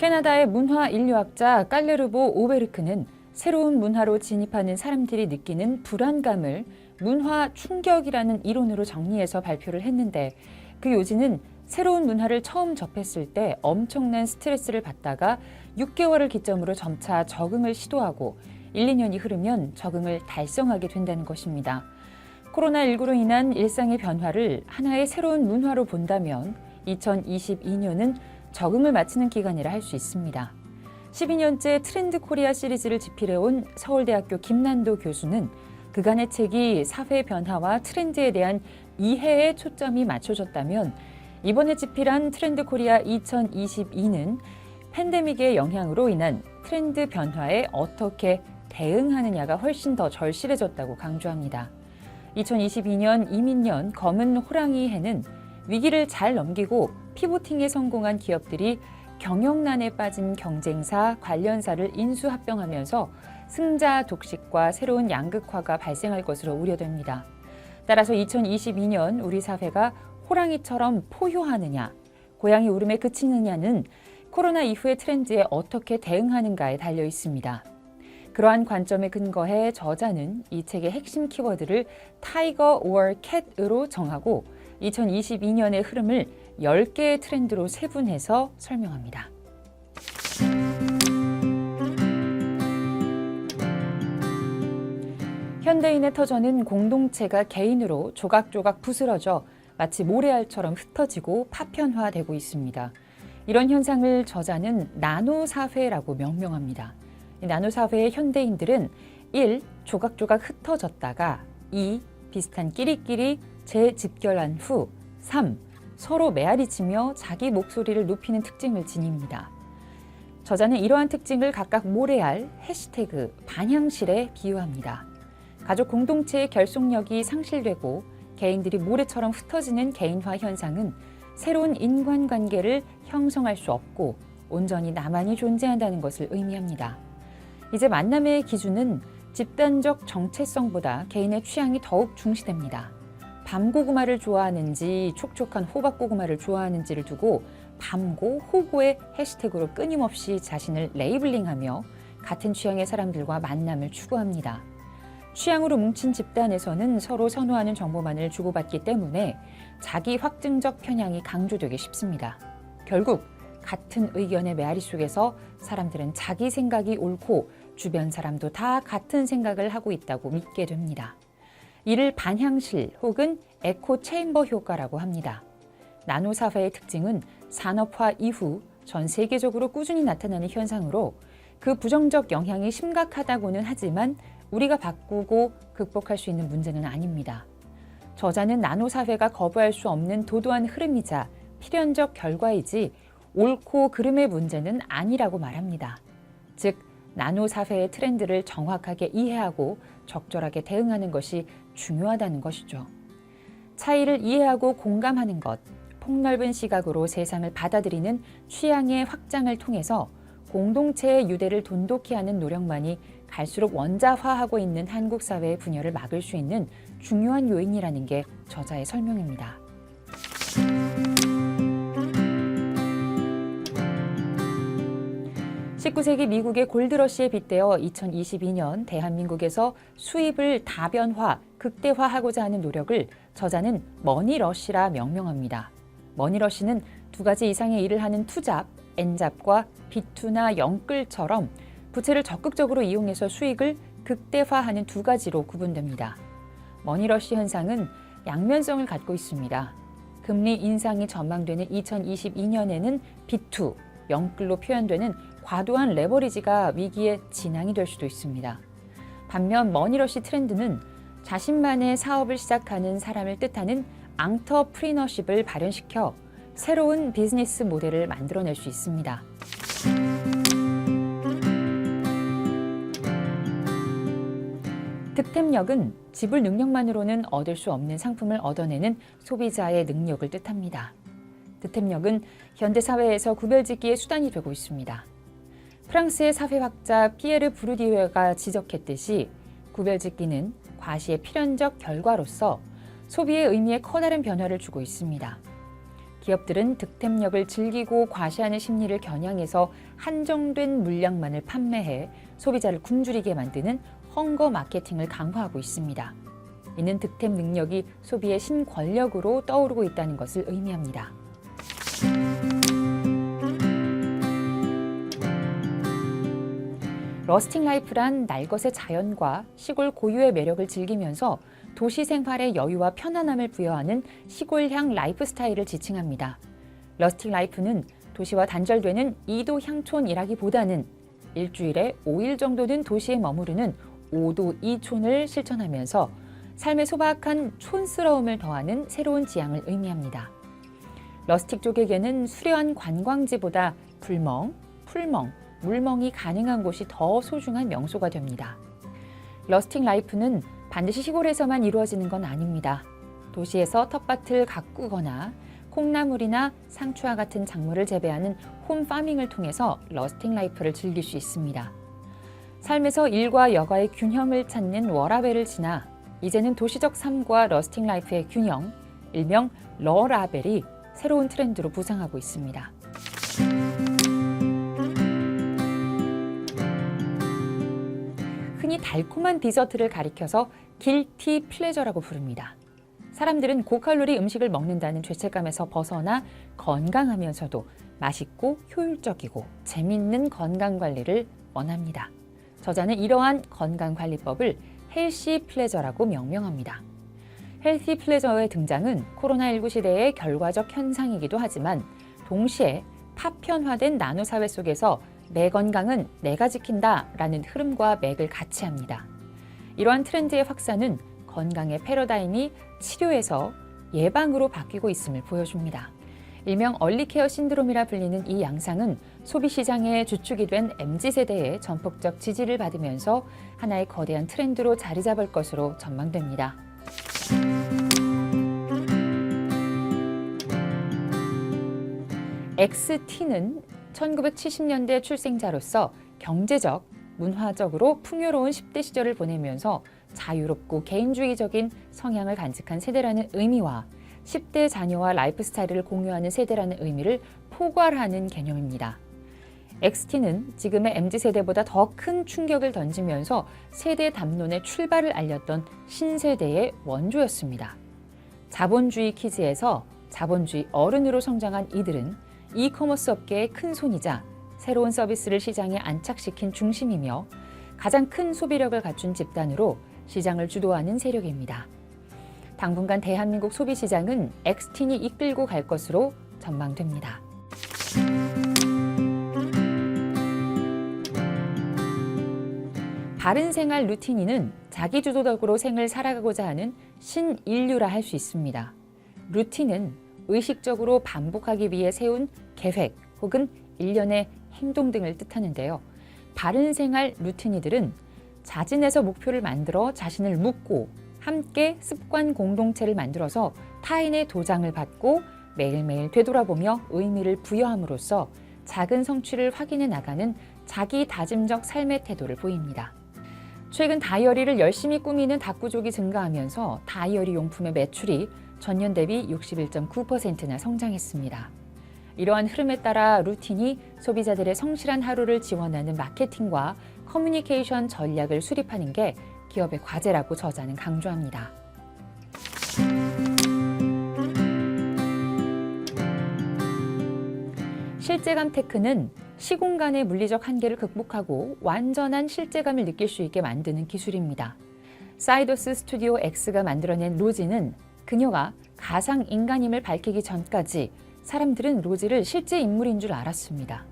캐나다의 문화 인류학자 깔레르보 오베르크는 새로운 문화로 진입하는 사람들이 느끼는 불안감을 문화 충격이라는 이론으로 정리해서 발표를 했는데 그 요지는 새로운 문화를 처음 접했을 때 엄청난 스트레스를 받다가 6개월을 기점으로 점차 적응을 시도하고 1, 2년이 흐르면 적응을 달성하게 된다는 것입니다. 코로나19로 인한 일상의 변화를 하나의 새로운 문화로 본다면 2022년은 적응을 마치는 기간이라 할 수 있습니다. 12년째 트렌드 코리아 시리즈를 집필해온 서울대학교 김난도 교수는 그간의 책이 사회 변화와 트렌드에 대한 이해에 초점이 맞춰졌다면 이번에 집필한 트렌드 코리아 2022는 팬데믹의 영향으로 인한 트렌드 변화에 어떻게 대응하느냐가 훨씬 더 절실해졌다고 강조합니다. 2022년 이민년 검은 호랑이 해는 위기를 잘 넘기고 피보팅에 성공한 기업들이 경영난에 빠진 경쟁사, 관련사를 인수합병하면서 승자 독식과 새로운 양극화가 발생할 것으로 우려됩니다. 따라서 2022년 우리 사회가 호랑이처럼 포효하느냐, 고양이 울음에 그치느냐는 코로나 이후의 트렌드에 어떻게 대응하는가에 달려 있습니다. 그러한 관점에 근거해 저자는 이 책의 핵심 키워드를 타이거 or 캣으로 정하고 2022년의 흐름을 10개의 트렌드로 세분해서 설명합니다. 현대인의 터전은 공동체가 개인으로 조각조각 부스러져 마치 모래알처럼 흩어지고 파편화되고 있습니다. 이런 현상을 저자는 나노 사회라고 명명합니다. 이 나노 사회의 현대인들은 1. 조각조각 흩어졌다가 2. 비슷한 끼리끼리 재집결한 후 3. 서로 메아리치며 자기 목소리를 높이는 특징을 지닙니다. 저자는 이러한 특징을 각각 모래알, 해시태그, 반향실에 비유합니다. 가족 공동체의 결속력이 상실되고 개인들이 모래처럼 흩어지는 개인화 현상은 새로운 인간관계를 형성할 수 없고 온전히 나만이 존재한다는 것을 의미합니다. 이제 만남의 기준은 집단적 정체성보다 개인의 취향이 더욱 중시됩니다. 밤고구마를 좋아하는지 촉촉한 호박고구마를 좋아하는지를 두고 밤고, 호고의 해시태그로 끊임없이 자신을 레이블링하며 같은 취향의 사람들과 만남을 추구합니다. 취향으로 뭉친 집단에서는 서로 선호하는 정보만을 주고받기 때문에 자기 확증적 편향이 강조되기 쉽습니다. 결국 같은 의견의 메아리 속에서 사람들은 자기 생각이 옳고 주변 사람도 다 같은 생각을 하고 있다고 믿게 됩니다. 이를 반향실 혹은 에코 체인버 효과라고 합니다. 나노 사회의 특징은 산업화 이후 전 세계적으로 꾸준히 나타나는 현상으로 그 부정적 영향이 심각하다고는 하지만 우리가 바꾸고 극복할 수 있는 문제는 아닙니다. 저자는 나노 사회가 거부할 수 없는 도도한 흐름이자 필연적 결과이지 옳고 그름의 문제는 아니라고 말합니다. 즉, 나노 사회의 트렌드를 정확하게 이해하고 적절하게 대응하는 것이 중요하다는 것이죠. 차이를 이해하고 공감하는 것, 폭넓은 시각으로 세상을 받아들이는 취향의 확장을 통해서 공동체의 유대를 돈독히 하는 노력만이 갈수록 원자화하고 있는 한국 사회의 분열을 막을 수 있는 중요한 요인이라는 게 저자의 설명입니다. (19세기) 미국의 골드러시에 빗대어 (2022년) 대한민국에서 수입을 다변화, 극대화하고자 하는 노력을 저자는 머니러시라 명명합니다. 머니러시는 두 가지 이상의 일을 하는 투잡, 엔잡과 비투나 영끌처럼 부채를 적극적으로 이용해서 수익을 극대화하는 두 가지로 구분됩니다. 머니러시 현상은 양면성을 갖고 있습니다. 금리 인상이 전망되는 2022년에는 비투, 영끌로 표현되는 과도한 레버리지가 위기의 진앙이 될 수도 있습니다. 반면 머니러시 트렌드는 자신만의 사업을 시작하는 사람을 뜻하는 앙터프리너십을 발현시켜 새로운 비즈니스 모델을 만들어낼 수 있습니다. 득템력은 지불 능력만으로는 얻을 수 없는 상품을 얻어내는 소비자의 능력을 뜻합니다. 득템력은 현대 사회에서 구별짓기의 수단이 되고 있습니다. 프랑스의 사회학자 피에르 브루디웨가 지적했듯이 구별짓기는 과시의 필연적 결과로서 소비의 의미에 커다란 변화를 주고 있습니다. 기업들은 득템력을 즐기고 과시하는 심리를 겨냥해서 한정된 물량만을 판매해 소비자를 굶주리게 만드는 헝거 마케팅을 강화하고 있습니다. 이는 득템 능력이 소비의 신권력으로 떠오르고 있다는 것을 의미합니다. 러스팅 라이프란 날것의 자연과 시골 고유의 매력을 즐기면서 도시 생활의 여유와 편안함을 부여하는 시골향 라이프 스타일을 지칭합니다. 러스팅 라이프는 도시와 단절되는 이도 향촌이라기보다는 일주일에 5일 정도는 도시에 머무르는 5도 이촌을 실천하면서 삶의 소박한 촌스러움을 더하는 새로운 지향을 의미합니다. 러스틱 쪽에게는 수려한 관광지보다 불멍, 풀멍, 물멍이 가능한 곳이 더 소중한 명소가 됩니다. 러스팅 라이프는 반드시 시골에서만 이루어지는 건 아닙니다. 도시에서 텃밭을 가꾸거나 콩나물이나 상추와 같은 작물을 재배하는 홈파밍을 통해서 러스팅 라이프를 즐길 수 있습니다. 삶에서 일과 여가의 균형을 찾는 워라벨을 지나 이제는 도시적 삶과 러스팅 라이프의 균형, 일명 러라벨이 새로운 트렌드로 부상하고 있습니다. 달콤한 디저트를 가리켜서 길티 플레저라고 부릅니다. 사람들은 고칼로리 음식을 먹는다는 죄책감에서 벗어나 건강하면서도 맛있고 효율적이고 재밌는 건강 관리를 원합니다. 저자는 이러한 건강 관리법을 헬시 플레저라고 명명합니다. 헬시 플레저의 등장은 코로나19 시대의 결과적 현상이기도 하지만 동시에 파편화된 나노 사회 속에서 내 건강은 내가 지킨다 라는 흐름과 맥을 같이 합니다. 이러한 트렌드의 확산은 건강의 패러다임이 치료에서 예방으로 바뀌고 있음을 보여줍니다. 일명 얼리케어 신드롬이라 불리는 이 양상은 소비 시장의 주축이 된 MZ 세대의 전폭적 지지를 받으면서 하나의 거대한 트렌드로 자리 잡을 것으로 전망됩니다. XT는 1970년대 출생자로서 경제적, 문화적으로 풍요로운 10대 시절을 보내면서 자유롭고 개인주의적인 성향을 간직한 세대라는 의미와 10대 자녀와 라이프 스타일을 공유하는 세대라는 의미를 포괄하는 개념입니다. XT는 지금의 MZ세대보다 더 큰 충격을 던지면서 세대 담론의 출발을 알렸던 신세대의 원조였습니다. 자본주의 키즈에서 자본주의 어른으로 성장한 이들은 이커머스 업계의 큰 손이자 새로운 서비스를 시장에 안착시킨 중심이며 가장 큰 소비력을 갖춘 집단으로 시장을 주도하는 세력입니다. 당분간 대한민국 소비 시장은 엑스틴이 이끌고 갈 것으로 전망됩니다. 바른 생활 루틴이는 자기주도적으로 생을 살아가고자 하는 신인류라 할 수 있습니다. 루틴은 의식적으로 반복하기 위해 세운 계획 혹은 일련의 행동 등을 뜻하는데요. 바른 생활 루틴이들은 자진해서 목표를 만들어 자신을 묻고 함께 습관 공동체를 만들어서 타인의 도장을 받고 매일매일 되돌아보며 의미를 부여함으로써 작은 성취를 확인해 나가는 자기 다짐적 삶의 태도를 보입니다. 최근 다이어리를 열심히 꾸미는 다꾸족이 증가하면서 다이어리 용품의 매출이 전년 대비 61.9%나 성장했습니다. 이러한 흐름에 따라 루틴이 소비자들의 성실한 하루를 지원하는 마케팅과 커뮤니케이션 전략을 수립하는 게 기업의 과제라고 저자는 강조합니다. 실제감 테크는 시공간의 물리적 한계를 극복하고 완전한 실제감을 느낄 수 있게 만드는 기술입니다. 사이더스 스튜디오 X가 만들어낸 로지는 그녀가 가상 인간임을 밝히기 전까지 사람들은 로지를 실제 인물인 줄 알았습니다.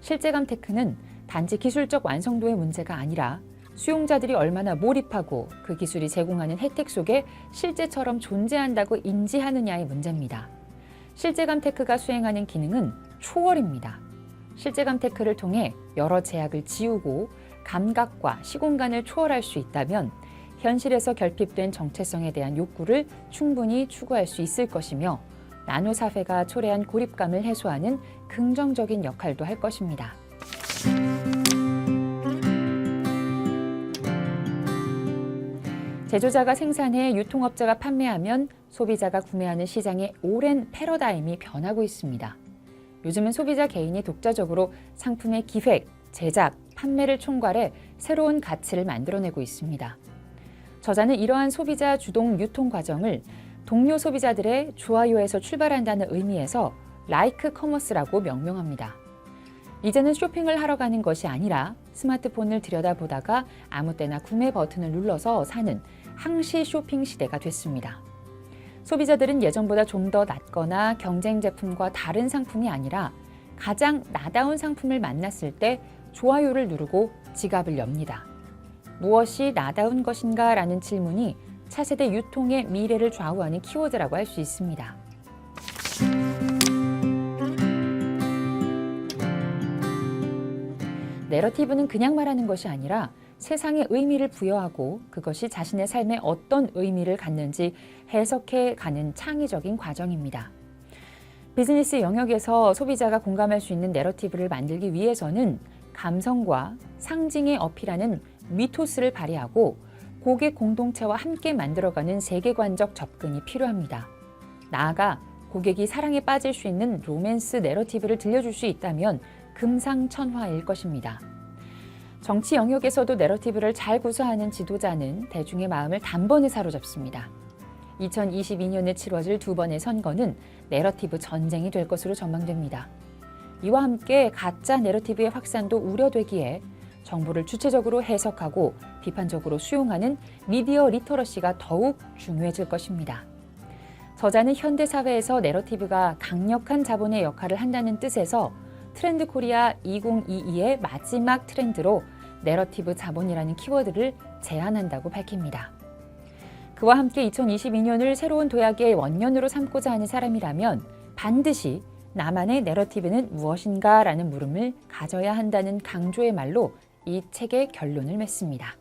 실제감 테크는 단지 기술적 완성도의 문제가 아니라 수용자들이 얼마나 몰입하고 그 기술이 제공하는 혜택 속에 실제처럼 존재한다고 인지하느냐의 문제입니다. 실제감 테크가 수행하는 기능은 초월입니다. 실제감 테크를 통해 여러 제약을 지우고 감각과 시공간을 초월할 수 있다면 현실에서 결핍된 정체성에 대한 욕구를 충분히 추구할 수 있을 것이며 나노 사회가 초래한 고립감을 해소하는 긍정적인 역할도 할 것입니다. 제조자가 생산해 유통업자가 판매하면 소비자가 구매하는 시장의 오랜 패러다임이 변하고 있습니다. 요즘은 소비자 개인이 독자적으로 상품의 기획, 제작, 판매를 총괄해 새로운 가치를 만들어내고 있습니다. 저자는 이러한 소비자 주동 유통 과정을 동료 소비자들의 좋아요에서 출발한다는 의미에서 라이크 커머스라고 명명합니다. 이제는 쇼핑을 하러 가는 것이 아니라 스마트폰을 들여다보다가 아무 때나 구매 버튼을 눌러서 사는 항시 쇼핑 시대가 됐습니다. 소비자들은 예전보다 좀더 낫거나 경쟁 제품과 다른 상품이 아니라 가장 나다운 상품을 만났을 때 좋아요를 누르고 지갑을 엽니다. 무엇이 나다운 것인가 라는 질문이 차세대 유통의 미래를 좌우하는 키워드라고 할 수 있습니다. 내러티브는 그냥 말하는 것이 아니라 세상에 의미를 부여하고 그것이 자신의 삶에 어떤 의미를 갖는지 해석해 가는 창의적인 과정입니다. 비즈니스 영역에서 소비자가 공감할 수 있는 내러티브를 만들기 위해서는 감성과 상징의 어필하는 미토스를 발휘하고 고객 공동체와 함께 만들어가는 세계관적 접근이 필요합니다. 나아가 고객이 사랑에 빠질 수 있는 로맨스 내러티브를 들려줄 수 있다면 금상첨화일 것입니다. 정치 영역에서도 내러티브를 잘 구사하는 지도자는 대중의 마음을 단번에 사로잡습니다. 2022년에 치러질 두 번의 선거는 내러티브 전쟁이 될 것으로 전망됩니다. 이와 함께 가짜 내러티브의 확산도 우려되기에 정보를 주체적으로 해석하고 비판적으로 수용하는 미디어 리터러시가 더욱 중요해질 것입니다. 저자는 현대 사회에서 내러티브가 강력한 자본의 역할을 한다는 뜻에서 트렌드 코리아 2022의 마지막 트렌드로 내러티브 자본이라는 키워드를 제안한다고 밝힙니다. 그와 함께 2022년을 새로운 도약의 원년으로 삼고자 하는 사람이라면 반드시 나만의 내러티브는 무엇인가 라는 물음을 가져야 한다는 강조의 말로 이 책의 결론을 맺습니다.